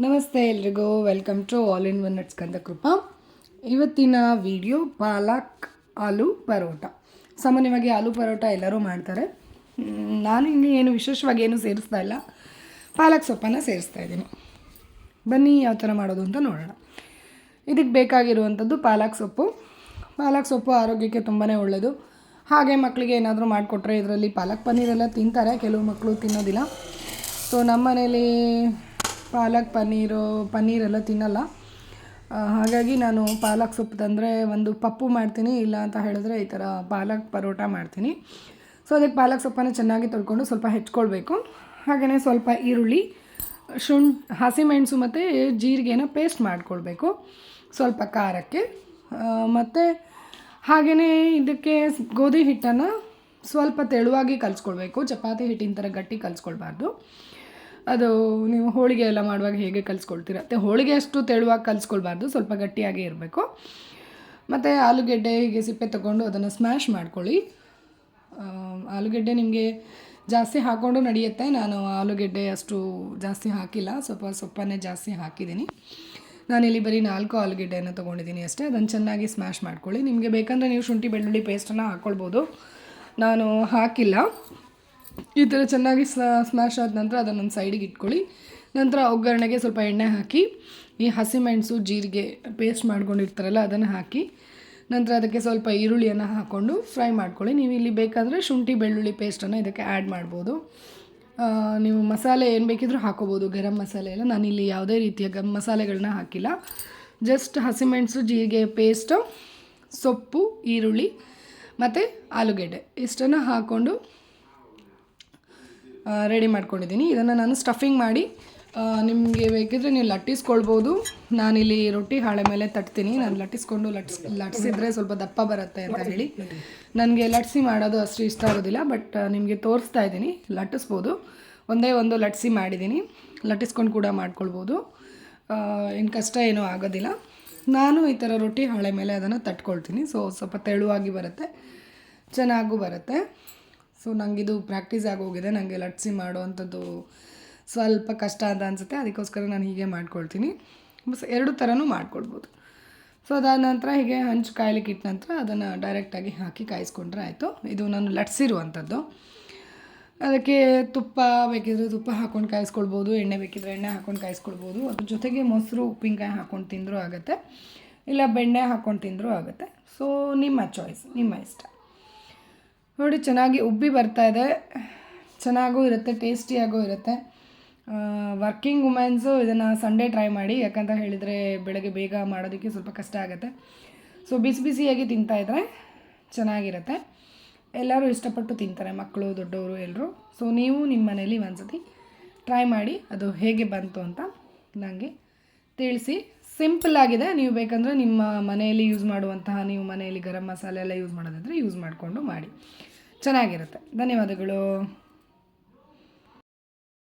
ನಮಸ್ತೆ ಎಲ್ರಿಗೂ welcome to all in one nuts ಕಂದ ಕೃಪಾ ಇವತ್ತಿನ ವಿಡಿಯೋ ಪಾಲಕ್ ಆಲೂ ಪರೋಟ. ಸಾಮಾನ್ಯವಾಗಿ ಆಲೂ ಪರೋಟ ಎಲ್ಲರೂ ಮಾಡ್ತಾರೆ. ನಾನು ಇಲ್ಲಿ ಏನು ವಿಶೇಷವಾಗಿ ಏನು ಸೇರಿಸ್ತಾ ಇಲ್ಲ. ಪಾಲಕ್ ಸೊಪ್ಪನ್ನು ಸೇರಿಸ್ತಾ ಇದ್ದೀನಿ. ಬನ್ನಿ ಯಾವ ಥರ ಮಾಡೋದು ಅಂತ ನೋಡೋಣ. ಇದಕ್ಕೆ ಬೇಕಾಗಿರುವಂಥದ್ದು ಪಾಲಕ್ ಸೊಪ್ಪು. ಪಾಲಕ್ ಸೊಪ್ಪು ಆರೋಗ್ಯಕ್ಕೆ ತುಂಬಾ ಒಳ್ಳೆಯದು ಹಾಗೆ ಮಕ್ಕಳಿಗೆ ಏನಾದರೂ ಮಾಡಿಕೊಟ್ರೆ ಇದರಲ್ಲಿ ಪಾಲಕ್ ಪನ್ನೀರೆಲ್ಲ ತಿಂತಾರೆ. ಕೆಲವು ಮಕ್ಕಳು ತಿನ್ನೋದಿಲ್ಲ. ಸೊ ನಮ್ಮ ಮನೇಲಿ ಪಾಲಕ್ ಪನ್ನೀರು, ಪನ್ನೀರೆಲ್ಲ ತಿನ್ನಲ್ಲ. ಹಾಗಾಗಿ ನಾನು ಪಾಲಕ್ ಸೊಪ್ಪು ತಂದರೆ ಒಂದು ಪಪ್ಪು ಮಾಡ್ತೀನಿ, ಇಲ್ಲ ಅಂತ ಹೇಳಿದ್ರೆ ಈ ಥರ ಪಾಲಕ್ ಪರೋಟ ಮಾಡ್ತೀನಿ. ಸೊ, ಅದಕ್ಕೆ ಪಾಲಕ್ ಸೊಪ್ಪನ್ನು ಚೆನ್ನಾಗಿ ತೊಳ್ಕೊಂಡು ಸ್ವಲ್ಪ ಹೆಚ್ಕೊಳ್ಬೇಕು. ಹಾಗೆಯೇ ಸ್ವಲ್ಪ ಈರುಳ್ಳಿ ಶುಂ ಹಸಿಮೆಣಸು ಮತ್ತು ಜೀರಿಗೆನ ಪೇಸ್ಟ್ ಮಾಡ್ಕೊಳ್ಬೇಕು ಸ್ವಲ್ಪ ಖಾರಕ್ಕೆ. ಮತ್ತು ಹಾಗೆಯೇ ಇದಕ್ಕೆ ಗೋಧಿ ಹಿಟ್ಟನ್ನು ಸ್ವಲ್ಪ ತೆಳುವಾಗಿ ಕಲಿಸ್ಕೊಳ್ಬೇಕು. ಚಪಾತಿ ಹಿಟ್ಟಿನ ಥರ ಗಟ್ಟಿ ಕಲಿಸ್ಕೊಳ್ಬಾರ್ದು. ಅದು ನೀವು ಹೋಳಿಗೆ ಎಲ್ಲ ಮಾಡುವಾಗ ಹೇಗೆ ಕಲಿಸ್ಕೊಳ್ತೀರ? ಮತ್ತು ಹೋಳಿಗೆ ಅಷ್ಟು ತೆಳುವಾಗಿ ಕಲಿಸ್ಕೊಳ್ಬಾರ್ದು, ಸ್ವಲ್ಪ ಗಟ್ಟಿಯಾಗೇ ಇರಬೇಕು. ಮತ್ತು ಆಲೂಗೆಡ್ಡೆ ಹೀಗೆ ಸಿಪ್ಪೆ ತಗೊಂಡು ಅದನ್ನು ಸ್ಮ್ಯಾಶ್ ಮಾಡ್ಕೊಳ್ಳಿ. ಆಲೂಗೆಡ್ಡೆ ನಿಮಗೆ ಜಾಸ್ತಿ ಹಾಕ್ಕೊಂಡು ನಡೆಯುತ್ತೆ. ನಾನು ಆಲೂಗೆಡ್ಡೆ ಅಷ್ಟು ಜಾಸ್ತಿ ಹಾಕಿಲ್ಲ, ಸ್ವಲ್ಪ ಸೊಪ್ಪನ್ನೇ ಜಾಸ್ತಿ ಹಾಕಿದ್ದೀನಿ. ನಾನಿಲ್ಲಿ ಬರೀ ನಾಲ್ಕು ಆಲೂಗೆಡ್ಡೆಯನ್ನು ತೊಗೊಂಡಿದ್ದೀನಿ ಅಷ್ಟೇ. ಅದನ್ನು ಚೆನ್ನಾಗಿ ಸ್ಮ್ಯಾಶ್ ಮಾಡ್ಕೊಳ್ಳಿ. ನಿಮಗೆ ಬೇಕಂದರೆ ನೀವು ಶುಂಠಿ ಬೆಳ್ಳುಳ್ಳಿ ಪೇಸ್ಟನ್ನು ಹಾಕ್ಕೊಳ್ಬೋದು ನಾನು ಹಾಕಿಲ್ಲ. ಈ ಥರ ಚೆನ್ನಾಗಿ ಸ್ಮ್ಯಾಶ್ ಆದ ನಂತರ ಅದನ್ನೊಂದು ಸೈಡಿಗೆ ಇಟ್ಕೊಳ್ಳಿ. ನಂತರ ಒಗ್ಗರಣೆಗೆ ಸ್ವಲ್ಪ ಎಣ್ಣೆ ಹಾಕಿ, ಈ ಹಸಿಮೆಣಸು ಜೀರಿಗೆ ಪೇಸ್ಟ್ ಮಾಡ್ಕೊಂಡಿರ್ತಾರಲ್ಲ, ಅದನ್ನು ಹಾಕಿ, ನಂತರ ಅದಕ್ಕೆ ಸ್ವಲ್ಪ ಈರುಳ್ಳಿಯನ್ನು ಹಾಕ್ಕೊಂಡು ಫ್ರೈ ಮಾಡ್ಕೊಳ್ಳಿ. ನೀವು ಇಲ್ಲಿ ಬೇಕಾದರೆ ಶುಂಠಿ, ಬೆಳ್ಳುಳ್ಳಿ ಪೇಸ್ಟನ್ನು ಇದಕ್ಕೆ ಆ್ಯಡ್ ಮಾಡ್ಬೋದು. ನೀವು ಮಸಾಲೆ ಏನು ಬೇಕಿದ್ರೂ ಹಾಕೋಬೋದು, ಗರಂ ಮಸಾಲೆ ಎಲ್ಲ. ಇಲ್ಲಿ ಯಾವುದೇ ರೀತಿಯ ಗಮ್ ಮಸಾಲೆಗಳನ್ನ ಹಾಕಿಲ್ಲ. ಜಸ್ಟ್ ಹಸಿಮೆಣಸು ಜೀರಿಗೆ ಪೇಸ್ಟು ಸೊಪ್ಪು, ಈರುಳ್ಳಿ ಮತ್ತು ಆಲೂಗೆಡ್ಡೆ. ಇಷ್ಟನ್ನು ಹಾಕ್ಕೊಂಡು ರೆಡಿ ಮಾಡ್ಕೊಂಡಿದ್ದೀನಿ. ಇದನ್ನು ನಾನು ಸ್ಟಫಿಂಗ್ ಮಾಡಿ ನಿಮಗೆ ಬೇಕಿದ್ರೆ ನೀವು ಲಟ್ಟಿಸ್ಕೊಳ್ಬೋದು. ನಾನಿಲ್ಲಿ ರೊಟ್ಟಿ ಹಾಳೆ ಮೇಲೆ ತಟ್ತೀನಿ. ನಾನು ಲಟ್ಟಿಸ್ಕೊಂಡು ಲಟ್ಸ್, ಲಟ್ಸಿದ್ರೆ ಸ್ವಲ್ಪ ದಪ್ಪ ಬರುತ್ತೆ ಅಂತ ಹೇಳಿ. ನನಗೆ ಲಟ್ಸಿ ಮಾಡೋದು ಅಷ್ಟು ಇಷ್ಟ ಆಗೋದಿಲ್ಲ ಬಟ್ ನಿಮಗೆ ತೋರಿಸ್ತಾ ಇದ್ದೀನಿ. ಲಟ್ಟಿಸ್ಬೋದು. ಒಂದೇ ಒಂದು ಲಟ್ಸಿ ಮಾಡಿದ್ದೀನಿ. ಲಟ್ಟಿಸ್ಕೊಂಡು ಕೂಡ ಮಾಡ್ಕೊಳ್ಬೋದು. ಏನು ಕಷ್ಟ ಏನೂ ಆಗೋದಿಲ್ಲ. ನಾನು ಈ ಥರ ರೊಟ್ಟಿ ಹಾಳೆ ಮೇಲೆ ಅದನ್ನು ತಟ್ಕೊಳ್ತೀನಿ. ಸೊ ಸ್ವಲ್ಪ ತೆಳುವಾಗಿ ಬರುತ್ತೆ. ಚೆನ್ನಾಗೂ ಬರುತ್ತೆ. ಸೊ ನನಗಿದು ಪ್ರಾಕ್ಟೀಸ್ ಆಗೋಗಿದೆ. ನನಗೆ ಲಟ್ಸಿ ಮಾಡುವಂಥದ್ದು ಸ್ವಲ್ಪ ಕಷ್ಟ ಅಂತ ಅನಿಸುತ್ತೆ. ಅದಕ್ಕೋಸ್ಕರ ನಾನು ಹೀಗೆ ಮಾಡ್ಕೊಳ್ತೀನಿ. ಎರಡು ಥರನೂ ಮಾಡ್ಕೊಳ್ಬೋದು. ಸೊ ಅದಾದ ನಂತರ ಹೀಗೆ ಹಂಚು ಕಾಯ್ಲಿಕ್ಕೆ ಇಟ್ಟ ನಂತರ ಅದನ್ನು ಡೈರೆಕ್ಟಾಗಿ ಹಾಕಿ ಕಾಯಿಸ್ಕೊಂಡ್ರೆ ಆಯಿತು. ಇದು ನಾನು ಲಟ್ಸಿರುವಂಥದ್ದು. ಅದಕ್ಕೆ ತುಪ್ಪ ಬೇಕಿದ್ರೆ ತುಪ್ಪ ಹಾಕ್ಕೊಂಡು ಕಾಯಿಸ್ಕೊಳ್ಬೋದು, ಎಣ್ಣೆ ಬೇಕಿದ್ರೆ ಎಣ್ಣೆ ಹಾಕ್ಕೊಂಡು ಕಾಯಿಸ್ಕೊಳ್ಬೋದು, ಅದ್ರ ಜೊತೆಗೆ ಮೊಸರು, ಉಪ್ಪಿನಕಾಯಿ ಹಾಕ್ಕೊಂಡು ತಿಂದರೂ ಆಗುತ್ತೆ. ಇಲ್ಲ ಬೆಣ್ಣೆ ಹಾಕ್ಕೊಂಡು ತಿಂದರೂ ಆಗುತ್ತೆ. ಸೊ ನಿಮ್ಮ ಚಾಯ್ಸ್ ನಿಮ್ಮ ಇಷ್ಟ. ನೋಡಿ, ಚೆನ್ನಾಗಿ ಉಬ್ಬಿ ಬರ್ತಾ ಇದೆ. ಚೆನ್ನಾಗೂ ಇರುತ್ತೆ, ಟೇಸ್ಟಿಯಾಗೂ ಇರುತ್ತೆ. ವರ್ಕಿಂಗ್ ವುಮೆನ್ಸು ಇದನ್ನು ಸಂಡೇ ಟ್ರೈ ಮಾಡಿ. ಯಾಕಂತ ಹೇಳಿದರೆ ಬೆಳಗ್ಗೆ ಬೇಗ ಮಾಡೋದಕ್ಕೆ ಸ್ವಲ್ಪ ಕಷ್ಟ ಆಗುತ್ತೆ. ಸೊ ಬಿಸಿ ಬಿಸಿಯಾಗಿ ತಿಂತಾಯಿದ್ರೆ ಚೆನ್ನಾಗಿರುತ್ತೆ. ಎಲ್ಲರೂ ಇಷ್ಟಪಟ್ಟು ತಿಂತಾರೆ, ಮಕ್ಕಳು, ದೊಡ್ಡವರು ಎಲ್ಲರೂ ಸೊ ನೀವು ನಿಮ್ಮ ಮನೇಲಿ ಒಂದ್ಸತಿ ಟ್ರೈ ಮಾಡಿ, ಅದು ಹೇಗೆ ಬಂತು ಅಂತ ನನಗೆ ತಿಳಿಸಿ. ಸಿಂಪಲ್ ಆಗಿದೆ. ನೀವು ಬೇಕಂದರೆ ನಿಮ್ಮ ಮನೆಯಲ್ಲಿ ಯೂಸ್ ಮಾಡುವಂತಹ ನೀವು ಮನೆಯಲ್ಲಿ ಗರಂ ಮಸಾಲೆ ಎಲ್ಲ ಯೂಸ್ ಮಾಡೋದಾದರೆ ಯೂಸ್ ಮಾಡಿಕೊಂಡು ಮಾಡಿ. ಚೆನ್ನಾಗಿರುತ್ತೆ. ಧನ್ಯವಾದಗಳು.